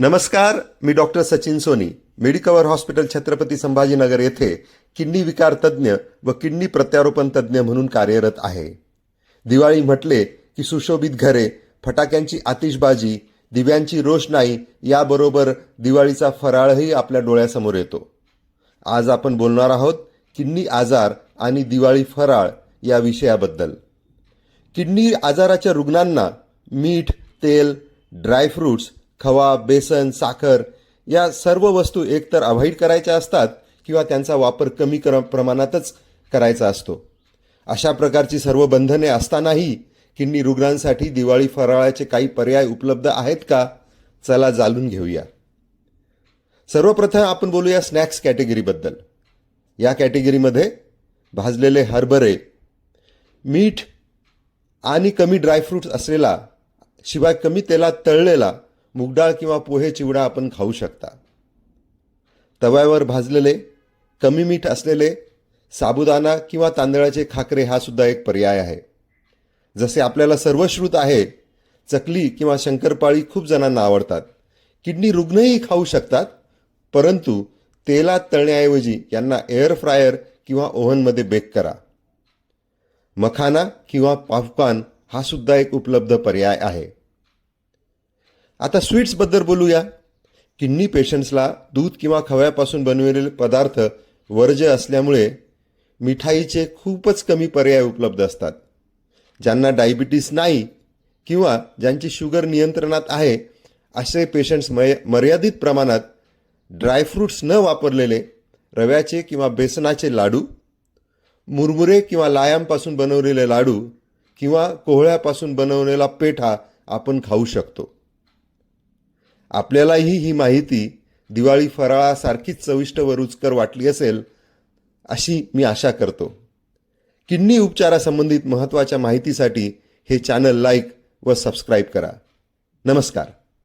नमस्कार मी doctor Sachin Soni Medicover hospital Chhatrapati Sambhajinagar येथे kidney विकार तज्ज्ञ व किडनी प्रत्यारोपण तज्ज्ञ म्हणून कार्यरत आहे. दिवाळी म्हटले की सुशोभित घरे फटाक्यांची आतिषबाजी दिव्यांची रोषणाई याबरोबर दिवाळीचा फराळही आपल्या डोळ्यासमोर येतो. आज आपण बोलणार आहोत किडनी आजार आणि दिवाळी फराळ या विषयाबद्दल. किडनी आजाराच्या रुग्णांना मीठ तेल ड्रायफ्रूट्स खवा बेसन साखर या सर्व वस्तू एकतर अवॉइड करायच्या असतात किंवा त्यांचा वापर कमी कर प्रमाणातच करायचा असतो. अशा प्रकारची सर्व बंधने असतानाही किडनी रुग्णांसाठी दिवाळी फराळाचे काही पर्याय उपलब्ध आहेत का? चला जाणून घेऊया. सर्वप्रथम आपण बोलूया स्नॅक्स कॅटेगरीबद्दल. या कॅटेगरीमध्ये भाजलेले हरभरे मीठ आणि कमी ड्रायफ्रूट्स असलेला शिवाय कमी तेलात तळलेला मुगडाळ किंवा पोहे चिवडा आपण खाऊ शकता. तव्यावर भाजलेले कमी मीठ असलेले साबुदाणा किंवा तांदळाचे खाकरे हा सुद्धा एक पर्याय आहे. जसे आपल्याला सर्वश्रुत आहे चकली किंवा शंकरपाळी खूप जणांना आवडतात. किडनी रुग्णही खाऊ शकतात परंतु तेलात तळण्याऐवजी यांना एअर फ्रायर किंवा ओव्हनमध्ये बेक करा. मखाना किंवा पॉपकॉर्न हा सुद्धा एक उपलब्ध पर्याय आहे. आता स्वीट्सबद्दल बोलूया. किडनी पेशंट्सला दूध किंवा खव्यापासून बनविलेले पदार्थ वर्ज्य असल्यामुळे मिठाईचे खूपच कमी पर्याय उपलब्ध असतात. ज्यांना डायबिटीस नाही किंवा ज्यांची शुगर नियंत्रणात आहे असे पेशंट्स मय मर्यादित प्रमाणात ड्रायफ्रूट्स न वापरलेले रव्याचे किंवा बेसनाचे लाडू मुरमुरे किंवा लायांपासून बनवलेले लाडू किंवा कोहळ्यापासून बनवलेला पेठा आपण खाऊ शकतो. आपल्यालाही ही माहिती दिवाळी फराळासारखीच चविष्ट व रुचकर वाटली असेल अशी मी आशा करतो. किडनी उपचारासंबंधित महत्त्वाच्या माहितीसाठी हे चॅनल लाईक व सबस्क्राईब करा. नमस्कार.